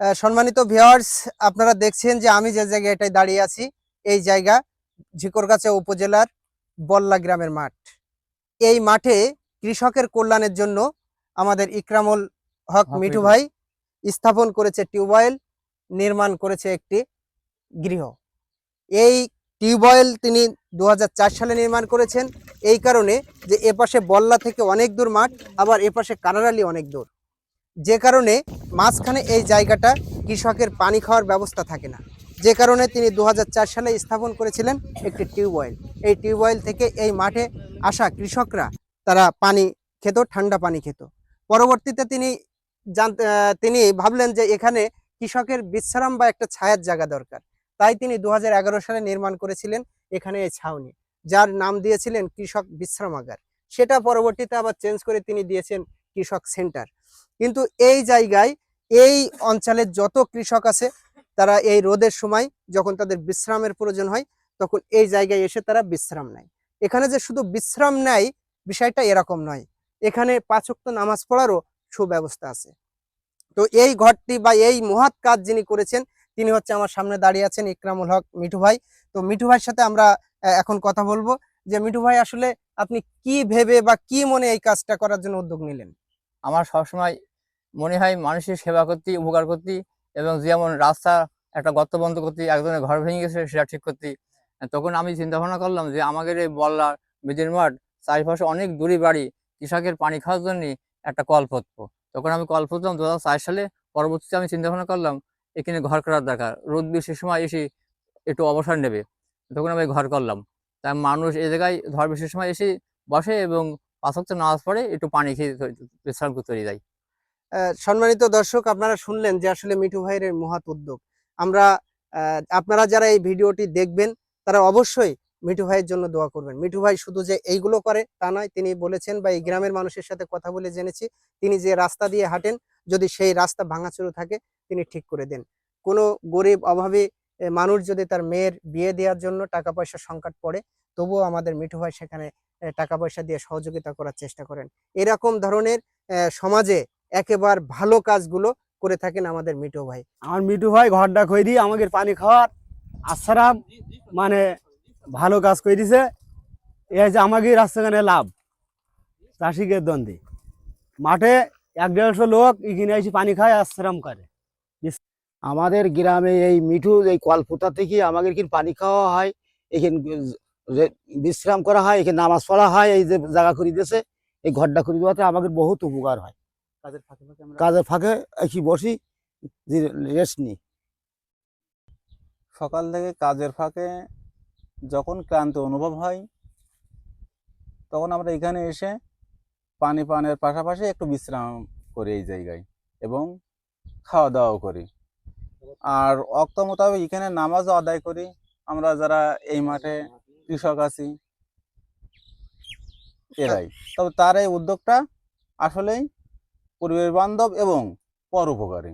সম্মানিত ভিউয়ার্স আপনারা দেখছেন যে আমি যে জায়গাটায় দাঁড়িয়ে আছি এই জায়গা ঝিকরগাছা উপজেলার বল্লা গ্রামের মাঠ। এই মাঠে কৃষকের কল্যাণের জন্য আমাদের ইকরামুল হক মিঠু। ভাই স্থাপন করেছে টিউবওয়েল নির্মাণ করেছে একটি গৃহ। এই টিউবওয়েল তিনি দু হাজার চার সালে নির্মাণ করেছেন এই কারণে যে এপাশে বল্লা থেকে অনেক দূর মাঠ আবার এপাশে কানারালি অনেক দূর। যে কারণে মাঝখানে এই জায়গাটা কৃষকের পানি খাওয়ার ব্যবস্থা থাকে না। যে কারণে তিনি দু হাজার চার সালে স্থাপন করেছিলেন একটি টিউবওয়েল। এই টিউবওয়েল থেকে এই মাঠে আসা কৃষকরা, তারা পানি খেত, ঠান্ডা পানি খেত। পরবর্তীতে তিনি তিনি ভাবলেন যে এখানে কৃষকের বিশ্রাম বা একটা ছায়ার জায়গা দরকার। তাই তিনি দু হাজার এগারো সালে নির্মাণ করেছিলেন এখানে এই ছাউনি, যার নাম দিয়েছিলেন কৃষক বিশ্রামাগার। সেটা পরবর্তীতে আবার চেঞ্জ করে তিনি দিয়েছেন কৃষক সেন্টার। কিন্তু এই জায়গায়, এই অঞ্চলের যত কৃষক আছে, তারা এই রোদের সময় যখন তাদের বিশ্রামের প্রয়োজন হয়, তখন এই জায়গায় এসে তারা বিশ্রাম নেয়। এখানে যে শুধু বিশ্রাম নেয়, বিষয়টা এরকম নয়। এখানে পাঁচক্ত নামাজ পড়ারও সুব্যবস্থা আছে। তো এই ঘরটি বা এই মহৎ কাজ যিনি করেছেন, তিনি হচ্ছে আমার সামনে দাঁড়িয়ে আছেন ইকরামুল হক মিঠু ভাই। তো মিঠু ভাইয়ের সাথে আমরা এখন কথা বলব যে, মিঠু ভাই আসলে আপনি কি ভেবে বা কি মনে এই কাজটা করার জন্য উদ্যোগ নিলেন? আমার সবসময় মনে হয় মানুষের সেবা করতে, উপকার করতে এবং যেমন রাস্তা একটা গর্ত বন্ধ করতে, একজনের ঘর ভেঙে গেছে, সেটা ঠিক করতে। তখন আমি চিন্তা ভাবনা করলাম যে আমাদের এই বল্লা বেদির মাঠ চারিপাশে অনেক দূরে বাড়ি কৃষকের পানি খাওয়ার জন্য একটা কল পুঁতবো তখন আমি কল পুঁতলাম দু সালে পরবর্তীতে আমি চিন্তা ভাবনা করলাম, এখানে ঘর করার দরকার। রোদ বৃষ্টির সময় এসে একটু অবসর নেবে। তখন আমি ঘর করলাম। তাই মানুষ এই জায়গায় ঝড় বৃষ্টির সময় এসে বসে এবং পাঁচক নামাজ পড়ে একটু পানি খেয়ে বিশ্রাম যায় আহ, সম্মানিত দর্শক আপনারা শুনলেন যে আসলে মিঠু ভাইয়ের মহৎ উদ্যোগ। আমরা আপনারা যারা এই ভিডিওটি দেখবেন তারা অবশ্যই মিঠু ভাইয়ের জন্য দোয়া করবেন। মিঠু ভাই শুধু যে এইগুলো করে তা নয় তিনি বলেছেন বা এই গ্রামের মানুষের সাথে কথা বলে জেনেছি তিনি যে রাস্তা দিয়ে হাঁটেন যদি সেই রাস্তা ভাঙাচুরো থাকে তিনি ঠিক করে দেন। কোনো গরিব অভাবী মানুষ যদি তার মেয়ের বিয়ে দেওয়ার জন্য টাকা পয়সা সংকট পড়ে তবুও আমাদের মিঠু ভাই সেখানে টাকা পয়সা দিয়ে সহযোগিতা করার চেষ্টা করেন। এরকম ধরনের সমাজে একেবার ভালো কাজগুলো করে থাকেন আমাদের মিঠু ভাই। আমার মিঠু ভাই ঘরটা কই দিয়ে আমাদের পানি খাওয়ার আশ্রাম মানে ভালো কাজ করে দিছে। এ যে আমাকে রাস্তাখানে লাভ চাষিকের দ্বন্দ্বে। মাঠে এক দেড়শো লোক এখানে এসে পানি খায়, আশ্রাম করে। আমাদের গ্রামে এই মিঠু এই কলপুতা থেকে আমাদের এখানে পানি খাওয়া হয়। এখানে বিশ্রাম করা হয় এখানে নামাজ পড়া হয় এই যে জায়গা করে দিয়েছে এই ঘরটা করে দেওয়াতে আমাদের বহুত উপকার হয়। কাজের ফাঁকে ফাঁকে কাজের ফাঁকে এসে বসি রেস্ট নিই। সকাল থেকে কাজের ফাঁকে যখন ক্লান্ত অনুভব হয় তখন আমরা এখানে এসে পানি পানের পাশাপাশি একটু বিশ্রাম করি এই জায়গায় এবং খাওয়া দাওয়াও করি। আর অক্ত মোতাবেক এখানে নামাজও আদায় করি। আমরা যারা এই মাঠে কৃষক আছি। এরাই। তবে তার এই উদ্যোগটা আসলেই পরিবেশ বান্ধব এবং পরোপকারী।